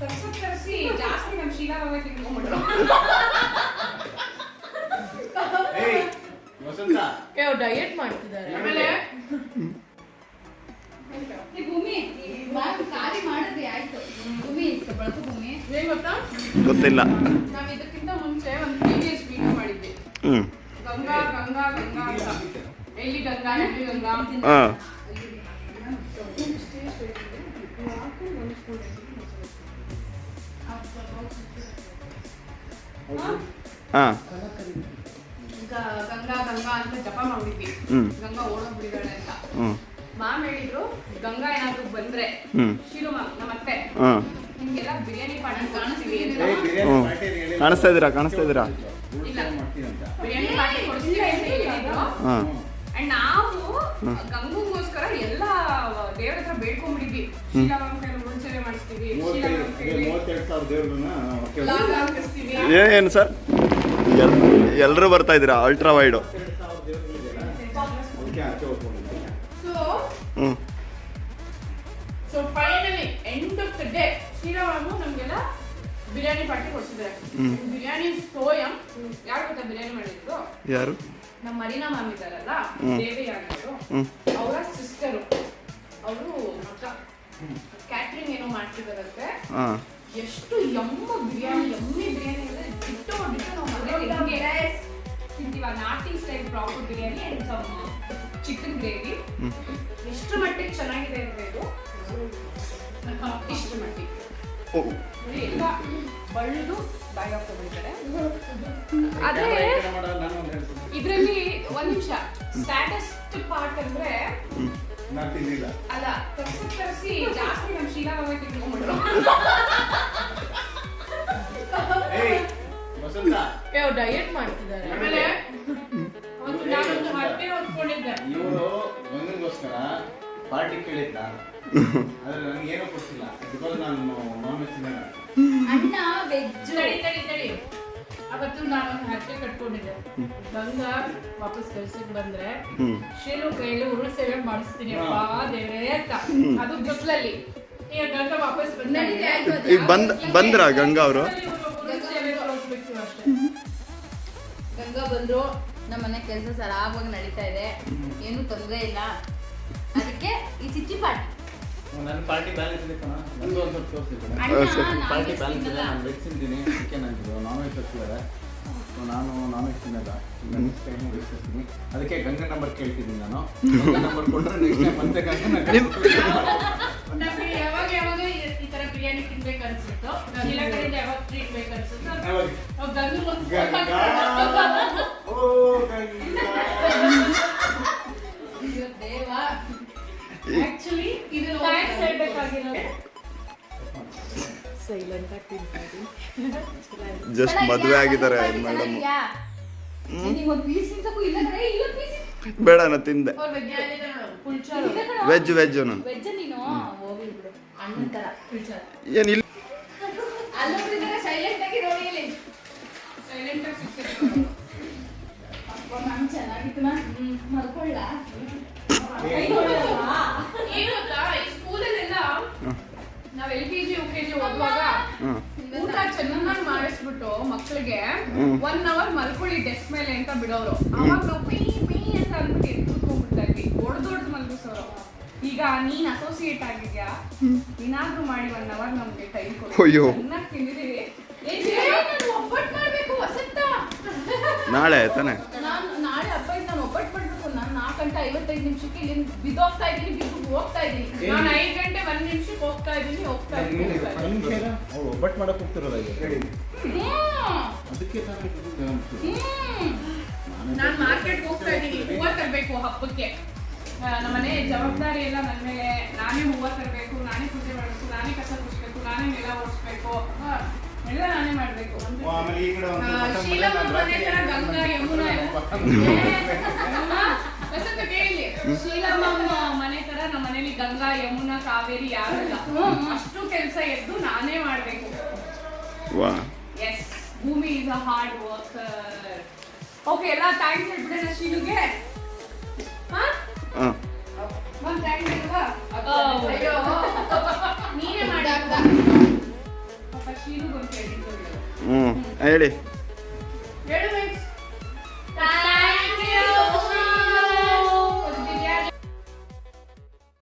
ತರ್ಸಕ್ ತರ್ಸಿ ಜಾಸ್ತಿ ನಮ್ ಶೀಲಾ ಬಾಬಾ ತಿನ್ಕೊಂಡ್ಬಿಟ್ರು ಏಯ್ ವಸಂತ ಡಯಟ್ ಮಾಡ್ತಿದ್ದಾರೆ ಆಮೇಲೆ ಈ ಭೂಮಿ ಖಾಲಿ ಮಾಡಿದ್ರಿ ಆಯ್ತು ಭೂಮಿ ಇತ್ತು ಬಳಕು ಭೂಮಿ ಏನ್ ಗೊತ್ತಾ ಗೊತ್ತಿಲ್ಲ ನಾವ್ ಇದಕ್ಕಿಂತ ಮುಂಚೆ ಒಂದು ಪ್ರೀವಿಯಸ್ ವಿಡಿಯೋ ಮಾಡಿದ್ವಿ ಹ್ಞೂ ಗಂಗಾ ಗಂಗಾ ಗಂಗಾ ಅಂತ ಎಲ್ಲಿ ಗಂಗಾ ಎಲ್ಲಿ ಗಂಗಾ ಹಾಂ ಹಾಂ. ಗಂಗಾ ಗಂಗಾ ಅಂತ ಜಪ ಮಾಡಿದ್ವಿ. ಗಂಗಾ ಓಡೋಗ್ಬಿಡಿದಾಳೆ ಅಂತ. ಮಾಮ್ ಹೇಳಿದ್ರು ಗಂಗಾ ಏನಾದ್ರು ಬಂದ್ರೆ ಮಾಮ್ ನಮ್ಮ ಅತ್ತೆ ನಿಮ್ಗೆಲ್ಲ ಬಿರಿಯಾನಿ ಕಾಣಿಸ್ತೀವಿ ಅಂತ. ಕಾಣಿಸ್ತಾ ಇದ್ದೀರಾ ಕಾಣಿಸ್ತಾ ಇದ್ದೀರಾ? ಇಲ್ಲ. ಬಿರಿಯಾನಿ ಪಾಠ ಕೊಡಿಸ್ತೀವಿ ಅಂತ ಹೇಳಿದ್ರು. ಅಂಡ್ ನಾವು ಗಂಗುಗೋಸ್ಕರ ಎಲ್ಲ ದೇವ್ರ ಹತ್ರ ಬೇಡ್ಕೊಂಡ್ಬಿಟ್ಟಿದ್ವಿ. ಶೀಲಾ ಮಾಮ್ ಏನು ಸರ್? ಎಲ್ಲರೂ ಬರ್ತಾ ಇದ್ದೀರಾ? ಅಲ್ಟ್ರಾ ವೈಡ್ ಹ್ಞೂ so finally end of the day Sriramu ನಮ್ಗೆಲ್ಲ ಬಿರಿಯಾನಿ ಪಾರ್ಟಿ ಕೊಡ್ಸಿದ್ದಾರೆ. ಬಿರಿಯಾನಿ ಸೋಯಂ. ಯಾರು ಗೊತ್ತಾ ಬಿರಿಯಾನಿ ಮಾಡಿದ್ರು ಯಾರು? ನಮ್ಮ ಮರೀನಾ ಮ್ಯಾಮ್ ಇದ್ದಾರಲ್ಲ. ದೇವಿ ಆಗಿದ್ರು ಅವರ ಸಿಸ್ಟರು ಅವರು ಕ್ಯಾಟ್ರಿಂಗ್ ಏನೋ ಮಾಡ್ತಿದಾರಂತೆ. ಹಾಂ. ಎಷ್ಟು ಯಮ್ಮ ಬಿರಿಯಾನಿ ಯಮ್ಮಿ ಬಿರಿಯಾನಿ ಅಂದ್ರೆ ಬಿಟ್ಟು ಬಿಟ್ಟು ನಾವು ಮನೇಲಿ ಹೆಂಗೆ ತಿಂತೀವ. ನಾಟಿ style proper biryani and some chicken gravy ಎಷ್ಟು ಮಟ್ಟಿಗೆ ಚೆನ್ನಾಗಿದೆ ಅಂದ್ರೆ ಇದು? ಇಷ್ಟು ಮಟ್ಟಿಗೆ. ಎಲ್ಲ ಬಳ್ದು ಬಾಯಿ ಹಾಕೊಂಡ್ಬಿಡ್ತಾರೆ ಅದೇ ಇದರಲ್ಲಿ ನಾನು ಒಂದು ನಿಮಿಷ. ಸ್ಟ್ಯಾಟಸ್ಟ್ ಪಾರ್ಟ್ ಅಂದ್ರೆ ಅಲ್ಲ ಡಯಟ್ ಮಾಡ್ತಿದ್ದಾರೆ. ಆಮೇಲೆ ಒಂದು ನಾನೊಂದು ಹರಟೆ ಹೊತ್ಕೊಂಡಿದ್ದೆ. ಇವರು ಒಂದಕ್ಕೋಸ್ಕರ ಪಾರ್ಟಿ ಕೇಳಿದ್ದ. ಆದ್ರೆ ನನಗೆ ಏನೂ ಕೊಡ್ಸಿಲ್ಲ ಬಿಕಾಸ್ ನಾನು ನಾನ್ ವೆಜ್ ತಿನ್ನಲ್ಲ. ಅಣ್ಣ ವೆಜ್ ತಡಿ ತಡಿ ತಡಿ. ಅವತ್ತು ನಾನು ಹರಟೆ ಕಟ್ಕೊಂಡಿದ್ದೆ. ಗಂಗಾ ವಾಪಸ್ ಕೆಲ್ಸಕ್ಕೆ ಬಂದ್ರೆ ಶೀಲು ಕೈಯಲ್ಲಿ ಉರುಳು ಸೇವೆ ಮಾಡಿಸ್ತೀನಿ ಅಪ್ಪ ದೇವ್ರೇ ಅಂತ. ಅದು ಬಿಸ್ಲಲ್ಲಿ ಈಗ ಗಂಗಾ ವಾಪಸ್ ಬಂದ ಬಂದ್ರೆ ಆಯ್ತು ಈಗ ಬಂದ್ ಬಂದ್ರಾ ಗಂಗಾ ಅವರು? ಗಂಗಾ ಬಂದ್ರು ನಮ್ಮ ಮನೆ ಕೆಲಸ ಸರಾಗವಾಗಿ ನಡೀತಾ ಇದೆ. ಏನು ತೊಂದರೆ ಇಲ್ಲ. ಅದಕ್ಕೆ ಈ ಚಿಚ್ಚಿ ಪಾರ್ಟಿ. ನನ್ನ ಪಾರ್ಟಿ ಬ್ಯಾಲೆನ್ಸ್ ಇದೆ ಕಣ ನಂದು ಒಂದು ಸ್ವಲ್ಪ ತೋರಿಸಿದ್ದೀನಿ ಪಾರ್ಟಿ ಬ್ಯಾಲೆನ್ಸ್ ಇದೆ ನಾನು ವೆಜ್ ತಿಂತೀನಿ. ಚಿಕನ್ ನಾನ್ ವೆಜ್ ಸೊ ನಾನು ನಾನ್ ವೆಜ್ ತಿನ್ನಲ್ಲ. ನೆಕ್ಸ್ಟ್ ಟೈಮ್ ವೆಜ್ ತಿಂತೀನಿ ಅದಕ್ಕೆ ಗಂಗಾ ನಂಬರ್ ಕೇಳ್ತಿದ್ದೀನಿ ನಾನು. ಗಂಗಾ ನಂಬರ್ ಕೊಟ್ಟರೆ ನೆಕ್ಸ್ಟ್ ಟೈಮ್ ಮತ್ತೆ ಗಂಗಾ ನಮ್ಗೆ ಯಾವಾಗ ಯಾವಾಗ ಈ- ಬಿರಿಯಾನಿ ತಿನ್ಬೇಕು ಅನ್ಸುತ್ತೋ ಕಡೆಯಿಂದ ಯಾವಾಗ ಟ್ರೀಟ್ ಬೇಕು ಅನ್ಸುತ್ತೋ ಗಂಗು? ಸೈಲೆಂಟ್ ಆಗಿ ಜಸ್ಟ್ ಮದುವೆ ಆಗಿದ್ದಾರೆ ಮೇಡಮ್. ಬೇಡ ನಾ ತಿಂದೆ. ವೆಜ್ ವೆಜ್ ನಾನು. ವೆಜ್ ನೀನು? ಹೋಗ್ಲಿ ಬಿಡು. ಅಣ್ಣನ ತರ ಪುಲ್ಚಾರು ಏನು ಇಲ್ಲ ಅಲ್ಲೊಬ್ರಿದ್ದಾರೆ ಸೈಲೆಂಟ್ ಆಗಿ ನೋಡಿ ಇಲ್ಲಿ. ಸೈಲೆಂಟ್ ಆಗಿ ಸಿಕ್ಕಿದ್ರು ಅಪ್ಪ ನಾನು ಚೆನ್ನಾಗಿತ್ತು ನಾ ಮಲ್ಕೊಳ್ಳ ಏನು ಗೊತ್ತಾ ಈ ಸ್ಕೂಲಲ್ಲೆಲ್ಲ ನಾವ್ L K G U K G ಓದುವಾಗ ಊಟ ಚೆನ್ನಾಗಿ ಮಾಡಿಸ್ಬಿಟ್ಟು ಮಕ್ಕಳಿಗೆ ಹ್ಮ್. ಒನ್ ಅವರ್ ಮಲ್ಕೊಳ್ಳಿ ಡೆಸ್ಕ್ ಮೇಲೆ ಅಂತ ಬಿಡೋರು. ಅವಾಗ ನಾವು ಪೀ ಪೀ ಅಂತ ಅಂದ್ಬಿಟ್ಟು ಎದ್ದು ಕೂತ್ಕೊಂಡ್ಬಿಡ್ತಾ ಇದ್ವಿ ದೊಡ್ಡ ದೊಡ್ಡ ಮಲ್ಗಿಸೋರು. ಈಗ ನೀನ್ ಅಸೋಸಿಯೇಟ್ ಆಗಿದ್ಯಾ? ಏನಾದ್ರೂ ಮಾಡಿ ಒನ್ ಅವರ್ ನಮ್ಗೆ ಟೈಮ್ ಕೊಡು. ಅಯ್ಯೋ. ಚೆನ್ನಾಗಿ ತಿಂದಿದೀವಿ. ಒಬ್ಬಟ್ಟು ಮಾಡ್ಬೇಕು ವಸಂತ. ನಾಳೆ ತಾನೆ. ಐವತ್ತೈದು ನಿಮಿಷಕ್ಕೆ ಇಲ್ಲಿ ಬಿದ್ದೋಗ್ತಾ ಇದ್ದೀನಿ ಬಿದ್ದು ಹೋಗ್ತಾ ಇದೀನಿ ನಾನು ಐದು ಗಂಟೆ ಒಂದ್ ನಿಮಿಷಕ್ಕೆ ಹೋಗ್ತಾ ಇದೀನಿ ಹೋಗ್ತಾ ಇದೀನಿ ಹೋಗ್ತಾ ಇದೀನಿ. ಅವ್ರು ಒಬ್ಬಟ್ಟು ಮಾಡಕ್ ಹೋಗ್ತಿರೋದ ಈಗ. ಹ್ಮ್. ಅದಕ್ಕೆ ತಾನೇ ಇದು ನಾನು- ಹ್ಮ್. ನಾನ್ ಮಾರ್ಕೆಟ್ ಹೋಗ್ತಾ ಇದೀನಿ ಹೂವ ತರಬೇಕು ಹಬ್ಬಕ್ಕೆ. ಆ, ನಮ್ಮನೆ ಜವಾಬ್ದಾರಿ ಎಲ್ಲ ನನ್ನ ಮೇಲೆ. ನಾನೇ ಹೂವ ತರಬೇಕು ನಾನೇ ಪೂಜೆ ಮಾಡಬೇಕು ನಾನೇ ಕಸ ಕುಡಿಸ್ಬೇಕು ನಾನೇ ನೆಲ ಒರೆಸ್ಬೇಕು. ಆ, ಎಲ್ಲ ನಾನೇ ಮಾಡ್ಬೇಕು. ಆಮೇಲೆ ಈ ಕಡೆ ಒಂದು ಆ, ಬಟನ್ ಶೀಲಮ್ಮ ಮನೆ ಹತ್ರ ಗಂಗಾ ಯಮುನಾ ವಸಂತ ಶೀಲಮ್ಮಮ್ಮ ಮನೆ ನಮ್ಮ ಮನೇಲಿ ಗಂಗಾ ಯಮುನಾ ಕಾವೇರಿ ಯಾರಿಲ್ಲ ಅಷ್ಟು ಕೆಲಸ ಎದ್ದು ನಾನೇ ಮಾಡ್ಬೇಕು. Yes Bhoomi is a hard worker okay ಎಲ್ಲ ಥ್ಯಾಂಕ್ಸ್ ಹೇಳ್ಬಿಡೋಣ ಶೀಲುಗೆ ಹಾ? ಒಂದು ನೀನೇ ಹ್ಞೂ ಹೇಳಿ. ಹೇಳುವ